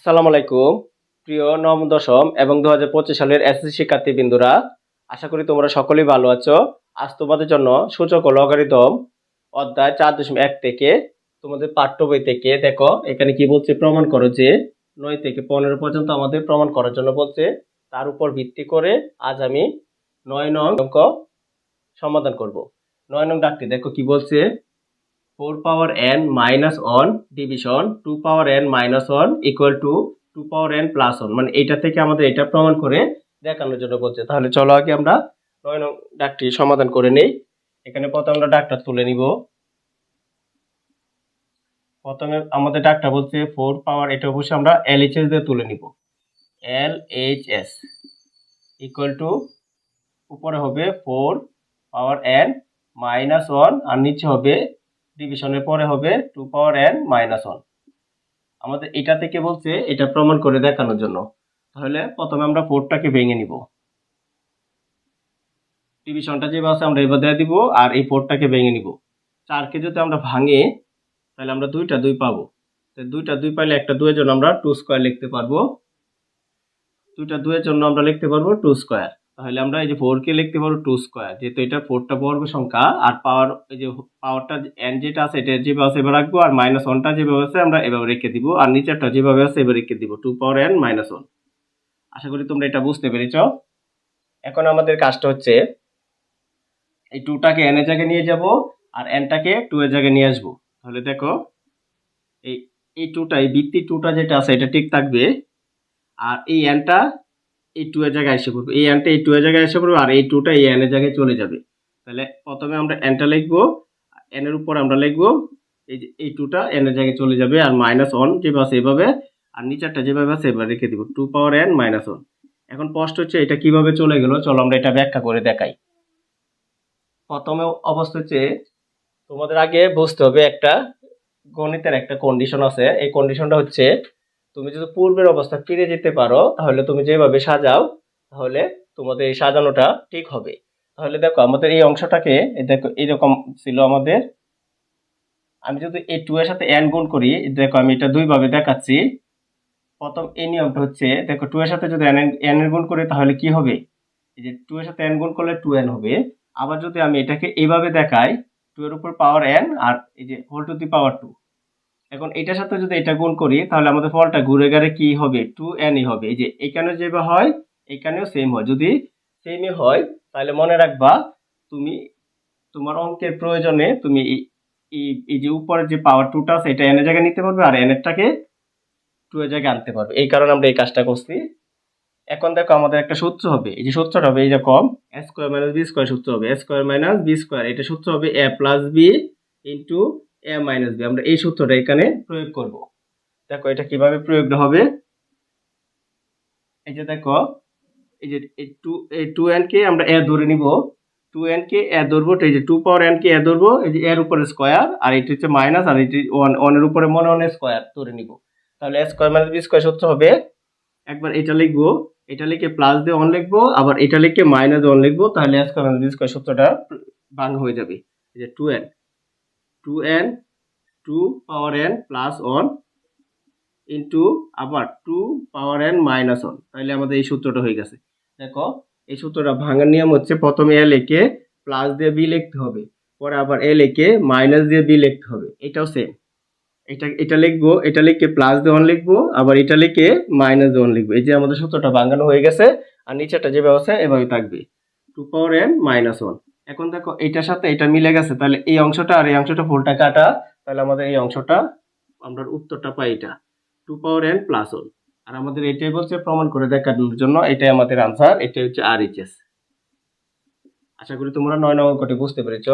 আসসালামু আলাইকুম। প্রিয় নবম, দশম এবং দু হাজার পঁচিশ সালের এসএসসি শিক্ষার্থী বিন্দুরা আশা করি তোমরা সকলেই ভালো আছো। আজ তোমাদের জন্য সূচক ও লগারিদম অধ্যায় চার দশমিক এক থেকে তোমাদের পাঠ্য বই থেকে, দেখো, এখানে কি বলছে? প্রমাণ করো যে নয় থেকে পনেরো পর্যন্ত আমাদের প্রমাণ করার জন্য বলছে। তার উপর ভিত্তি করে আজ আমি নয় নং অঙ্ক সমাধান করব। নয় নং ডাকটি, দেখো কি বলছে? Four power n minus one division, two power n minus one equal to two power n plus one মানে এটা থেকে আমাদের এটা প্রমাণ করে দেখানোর জন্য বলছে। তাহলে চলো আগে আমরা নয় নং ডাকটি সমাধান করে নেই। এখানে প্রথমে আমরা ডাকটা তুলে নিব। প্রথমে আমাদের ডাকটা বলছে ফোর পাওয়ার এটা অবশ্যই আমরা এল এইচ এস দিয়ে তুলে নিব। L H S equal to উপরে হবে four power n minus one আর নিচে হবে ডিভিশনের পরে হবে two power n minus one আমাদের এটা থেকে বলছে? এটা প্রমাণ করে দেখানোর জন্য। তাহলে প্রথমে আমরা ফোরটাকে ভেঙে নিব। ডিভিশনটা যেভাবে আছে, আমরা এবার দিয়ে দিব আর এই ফোরটাকে ভেঙে নিব। চারকে যদি আমরা ভাঙে, তাহলে আমরা দুইটা দুই পাবো। তো দুইটা দুই পাইলে একটা দুইয়ের জন্য আমরা টু স্কোয়ার লিখতে পারব। দুইটা দুইয়ের জন্য আমরা লিখতে পারব টু স্কোয়ার তাহলে আমরা এই যে ফোর কে লিখতে পারব টু স্কোয়ার যেহেতু এটা ফোরটা বর্গ সংখ্যা, আর পাওয়ার এই যে পাওয়ারটা এন যেটা আছে, এটা যেভাবে আছে এবার রাখব, আর মাইনাস ওয়ানটা যেভাবে আছে আমরা এভাবে রেখে দিব, আর নিচেরটা যেভাবে আছে এবার রেখে দিব two power n minus one আশা করি তোমরা এটা বুঝতে পেরেছ। এখন আমাদের কাজটা হচ্ছে, এই টুটাকে এন এর জায়গায় নিয়ে যাব, আর এনটাকে টু এর জায়গায় নিয়ে আসব। তাহলে দেখো, এই এই টুটা এই ভিত্তি টুটা যেটা আছে, এটা ঠিক থাকবে, আর এই এনটা এই টু এর জায়গায় এসে পড়বে। এই এনটা এই টু এর জায়গায় এসে পড়বে আর এই টুটা এই এর জায়গায় চলে যাবে। তাহলে প্রথমে আমরা এনটা লিখব এর উপর আমরা লিখব, এই যে এই টুটা এন এর জায়গায় চলে যাবে আর মাইনাস ওয়ান যেভাবে আছে এভাবে, আর নিচেরটা যেভাবে আছে এবার রেখে দিব two power n minus one এখন প্রশ্ন হচ্ছে, এটা কীভাবে চলে গেল? চলো আমরা এটা ব্যাখ্যা করে দেখাই। প্রথমে অবস্থা হচ্ছে, তোমাদের আগে বুঝতে হবে একটা গণিতের একটা কন্ডিশন আছে। এই কন্ডিশনটা হচ্ছে তুমি যদি পূর্বের অবস্থা ফিরে যেতে পারো, তাহলে তুমি যেভাবে সাজাও, তাহলে তোমাদের এই সাজানোটা ঠিক হবে। তাহলে দেখো, আমাদের এই অংশটাকে দেখো, এইরকম ছিল আমাদের। আমি যদি এই টু এর সাথে এন গুণ করি, দেখো, আমি এটা দুইভাবে দেখাচ্ছি। প্রথম এই নিয়মটা হচ্ছে, দেখো টু এর সাথে যদি এন এন এর গুণ করি, তাহলে কি হবে? এই যে টু এর সাথে এন গুণ করলে টু এন হবে। আবার যদি আমি এটাকে এইভাবে দেখাই টু এর উপর পাওয়ার এন আর এই যে whole to the power two এখন এটার সাথে যদি এটা গুণ করি, তাহলে আমাদের ফলটা ঘুরে গেলে কি হবে? টু এনই হবে। এই যে এখানে যেভাবে হয়, এখানেও সেম হয়। যদি সেমই হয়, তাহলে মনে রাখবা, তুমি, তোমার অঙ্কের প্রয়োজনে তুমি এই- এই এই যে উপরের যে পাওয়ার টুটা আছে, এটা এনের জায়গায় নিতে পারবে আর এনেরটাকে টু এর জায়গায় আনতে পারবে। এই কারণে আমরা এই কাজটা করছি। এখন দেখো আমাদের একটা সূত্র হবে। এই যে সূত্রটা হবে এইরকম a square minus b square সূত্র হবে। স্কোয়ার মাইনাস বি স্কোয়ার এটা সূত্র হবে a plus b into a minus b আমরা এই সূত্রটা এখানে প্রয়োগ করব। দেখো, এটা কীভাবে প্রয়োগটা হবে? এই যে দেখো, এই যে টু এই টু এন কে আমরা এ ধরে নিব। টু এন কে এ ধরবো এই যে টু পাওয়ার এন কে এ ধরবো, এই যে এর উপরে স্কোয়ার আর এটি হচ্ছে মাইনাস আর এটি ওয়ান ওয়ানের উপরে মনে মনে স্কোয়ার ধরে নিব। তাহলে a square minus b square সূত্র হবে, একবার এটা লিখব, এটা লিখে প্লাস দিয়ে অন লিখব, আবার এটা লিখে মাইনাস ওয়ান লিখব, তাহলে a square minus b square সূত্রটা ভাঙ হয়ে যাবে। এই যে two n two n two power n plus one into আবার two power n minus one তাহলে আমাদের এই সূত্রটা হয়ে গেছে। দেখো, এই সূত্রটা ভাঙার নিয়ম হচ্ছে প্রথমে এ লিখে প্লাস দিয়ে বি লিখতে হবে, পরে আবার এ লিখে মাইনাস দিয়ে বি লিখতে হবে। এটাও সেম এটা এটা লিখব, এটা লিখে প্লাস দিয়ে ওয়ান লিখব, আবার এটা লিখে মাইনাস দিয়ে ওয়ান লিখব। এই যে আমাদের সূত্রটা ভাঙানো হয়ে গেছে, আর নিচেরটা যে ব্যবস্থা এভাবে থাকবে। Two power n minus one এখন দেখো এইটার সাথে এটা মিলে গেছে, তাহলে এই অংশটা আর এই অংশটা ফুলটা কাটা, তাহলে আমাদের এই অংশটা, আমরা উত্তরটা পাই এটা। Two power n plus one আর আমাদের এটাই বলছে প্রমাণ করে দেখানোর জন্য এটাই আমাদের আনসার এটাই হচ্ছে আর ইচ এস আশা করি তোমরা নয় নম্বর কটি বুঝতে পেরেছ।